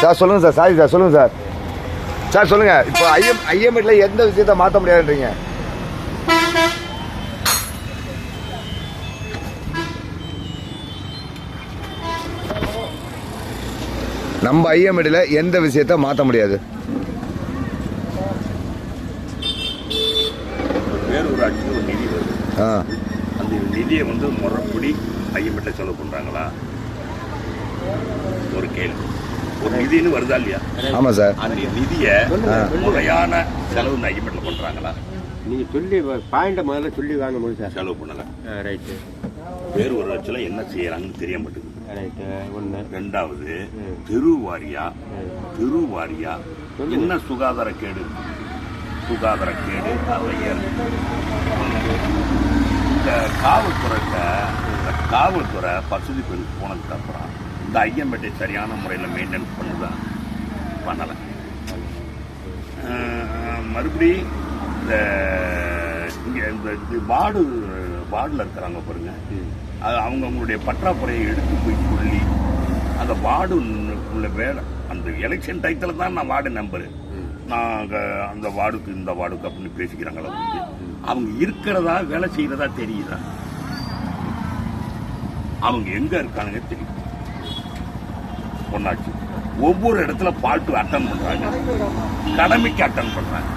Sir சொல்லுங்க sir. Sorry sir சொல்லுங்க sir. Sir சொல்லுங்க. இப்போ ஐஎம் ஐஎம்எட்ல எந்த விஷயத்த மாற்ற முடியாதுன்றீங்க? நம்ம ஐஎம்எட்ல எந்த விஷயத்த மாற்ற முடியாது? பேரூராட்சிக்கு ஒரு நிதி வருது. ஆ. அந்த நிதியை வந்து முறைப்படி ஐயமிட்ட செலவு பண்ணுறாங்களா ஒரு கேள்வி. ஒரு நிதின்னு வருதா இல்லையா? ஆமாம் சார். அந்த நிதியை. முறையான செலவு இந்த ஐயமிட்டில் பண்ணுறாங்களா நீங்க சொல்லி பாயிண்ட முதல்ல சொல்லி வாங்க முடியும் சார். செலவு பண்ணலை. ரைட்டு பேரூராட்சியில் என்ன செய்யறாங்கன்னு தெரிய மாட்டேங்குது ரெண்டாவது. தெரு வாரியா தெரு வாரியா என்ன சுகாதார கேடு? சுகாதார கேடு அவையர் இந்த காவல்துறைக்க இந்த காவல்துறை பசுதி பெருக்கு போனதுக்கு அப்புறம் இந்த ஐயம்பேட்டை சரியான முறையில் மெயின்டைன் பண்ணுதான் பண்ணலை. மறுபடி இந்த இங்கே இந்த இது வார்டு வார்டில் இருக்கிறாங்க பாருங்க. அது அவங்க அவங்களுடைய பற்றாக்குறையை எடுத்து போய் சொல்லி அந்த வார்டு உள்ள வேலை அந்த எலெக்ஷன் டயத்தில் தான் நான் வார்டு நம்பரு நாங்கள் அந்த வார்டுக்கு இந்த வார்டுக்கு அப்படின்னு பேசிக்கிறாங்களா வந்து அவங்க இருக்கிறதா வேலை செய்கிறதா தெரியுதா? அவங்க எங்க இருக்கானுங்க தெரியும். ஒன்னாச்சு ஒவ்வொரு இடத்துல பாட்டு அட்டன் பண்றாங்க. கடமைக்கு அட்டன் பண்றாங்க.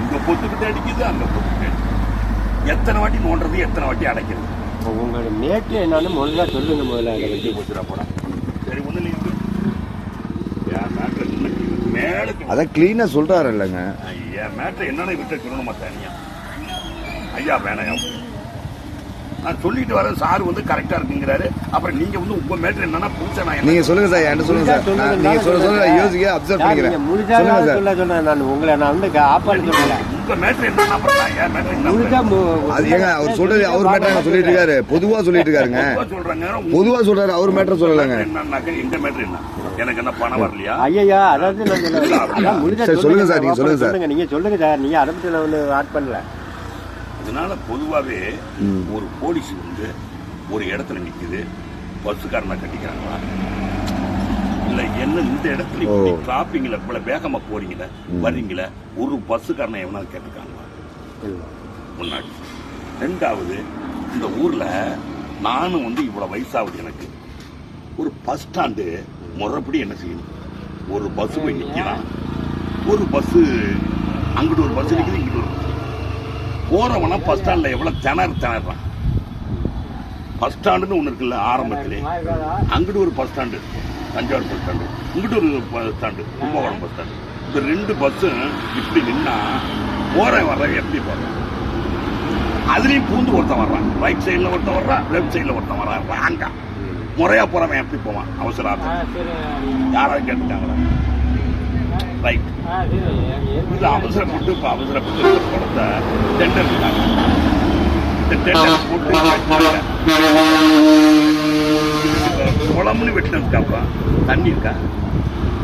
இங்க பொத்துக்கிட்டு அடிக்குது அங்க பொத்துக்கிட்டு அடிக்குது. எத்தனை வாட்டி நோண்டுறது எத்தனை வாட்டி அடைக்கிறது? உங்களோட நேற்று என்னன்னு முதல்ல சொல்லுங்க முதல்ல அதை வெட்டி பற்றி போச்சுடா போடா. சரி ஒண்ணு நீ இருக்கு. என் மேட்ரு என்ன? மேலுக்கு அதான் கிளீனாக சொல்கிறாரு இல்லைங்க. என் மேட்ரு என்னன்னு விட்டு சொல்லணுமா தனியா? ஐயா வேணாம். நான் சொல்லிட்டு வரேன் சார் வந்து கரெக்டா இருக்குங்கிறாரு. அப்புறம் நீங்க வந்து உங்க மேட்ரு என்னன்னா புதுசா நான் என்ன நீங்கள் சொல்லுங்கள் சார் என்கிட்ட சொல்லுங்கள் சார். நான் நீங்கள் சொல்ல சொல்ல யோசிக்க அப்சர்வ் பண்ணிக்கிறேன். முழுசா சொல்ல சொன்னேன் நான். உங்களை நான் வந்து ஆப்பான்னு சொல்லல உங்க மேட்ரு என்னன்னா அப்புறம் என்ன அது ஏங்க அவர் சொல்றது அவர் மேட்டர் சொல்லிட்டு இருக்காரு. பொதுவா சொல்லிட்டு இருக்காருங்க. பொதுவா சொல்றாங்க. பொதுவா சொல்றாரு அவர் மேட்டர் சொல்லலைங்க. என்னன்னாக்க எங்க மேட்ரு என்ன? எனக்கு என்ன பணம் வரலையா? ஐயா அதாவது சொல்லுங்க சார், நீங்க சொல்லுங்க சார். சொல்லுங்க. நீங்க சொல்லுங்க சார். நீங்க நான் ஒன்று ஆட் பண்ணல. அதனால பொதுவாவே ம். ஒரு போலீஸ் வந்து ஒரு இடத்துல நிக்குது பஸ்ஸுக்காரனை கட்டிக்கிறாங்களா? இல்ல என்ன இந்த இடத்துல இப்படி ஓ. டிராபிங்ல இவ்வளவு வேகமா போறீங்களே வர்றீங்களே ஒரு பஸ்ஸுக்காரனை எவனாவது கேட்டுருக்காங்களா? முன்னாடி. ரெண்டாவது இந்த ஊர்ல நானும் வந்து இவ்வளவு வயசாகுது எனக்கு. ஒரு பஸ் ஸ்டாண்டு முறைப்படி என்ன செய்யணும்? ஒரு பஸ் போய் நிக்கலாம் ஒரு பஸ் அங்கிட்டு ஒரு பஸ் நிக்குது இங்கிட்டு ஒரு பஸ் போறவனா பஸ் ஸ்டாண்ட்ல எவ்வளவு திணறு திணறான் பஸ் ஸ்டாண்டுன்னு ஒண்ணு இருக்குல்ல ஆரம்பத்திலே. அங்கிட்டு ஒரு bus stand Thanjavur bus stand இங்கிட்டு ஒரு bus stand Kumbakonam bus stand இந்த ரெண்டு பஸ்ஸும் இப்படி நின்னா போற வர்ற எப்படி போறான் அதுலயும் பூந்து ஒருத்தன் வர்றான். ரைட் சைடுல ஒருத்தன் வர்றான் லெஃப்ட் சைடுல ஒருத்தன் வர்றான். ராங்கா. முறையா போறவன் எப்படி போவான்? அவசர யாராவது கேட்டுட்டாங்களா? ரைட் இது அவசரப்பட்டு இப்ப அவசரப்பட்டு இந்த குளத்தை டெண்டர் இந்த டெண்டர் போட்டு குளம்னு வெட்டினதுக்கு அப்புறம் தண்ணி இருக்கா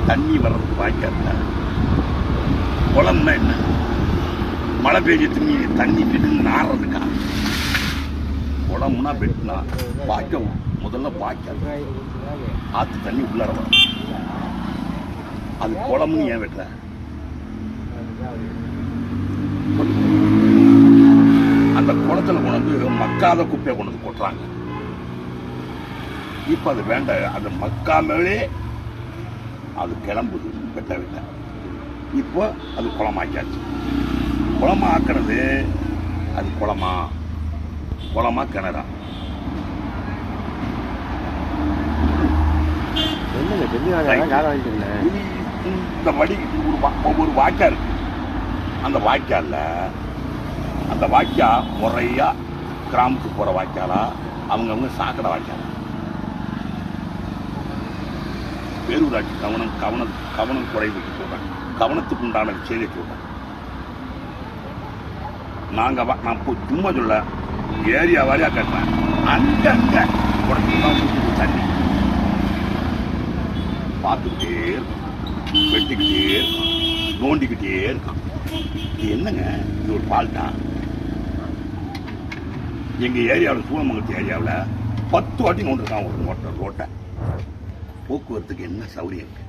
தண்ணி வர்றதுக்கு வாய்க்கா இருக்கா குளம்னா என்ன மழை பெய்ஞ்ச தண்ணி தண்ணி விட்டு நாடுறதுக்கா குளம்னா வெட்டினா வாய்க்க முதல்ல வாய்க்கா ஆத்து தண்ணி உள்ளார வரும் அது குளம்னு ஏன் வெட்டுற அந்த குளத்துல கொண்டு மக்காத குப்பையை கொண்டு வந்து கொட்டுறாங்க. இப்ப அது வேண்டாம் அது மக்காமலே அது கிளம்புது வெட்ட வெட்ட. இப்போ அது குளமாக்கியாச்சு. குளமாக்குறது அது குளமா? குளமா கிணறா? சொல்லுங்க சொல்லி இந்த வழி ஒரு வா- ஒவ்வொரு வாய்க்கா இருக்கு. அந்த வாய்க்காலில் அந்த வாய்க்கா முறையா கிராமத்துக்கு போற வாய்க்காலா அவங்கவுங்க சாக்கடை வாய்க்காலா? பேரூராட்சி கவனம் கவனம் கவனம் குறைவுக்கு சொல்றேன் கவனத்துக்கு உண்டான செய்தியை சொல்றேன் நாங்க நான் இப்போ சும்மா சொல்ல ஏரியா வாரியா கட்டுறேன் அங்கங்க உடனே தண்ணி. பார்த்துக்கிட்டே இருக்கும் வெட்டிக்கிட்டே இருக்கான். நோண்டிக்கிட்டே இருக்கான். இது என்னங்க? இது ஒரு ஃபால்ட்டா எங்க ஏரியாவில் சூழமங்கலத்து ஏரியாவில் பத்து வாட்டி நோண்டிருக்கான் ஒரு ரோட்டை ரோட்டை. போக்குவரத்துக்கு என்ன சௌரியம் இருக்கு?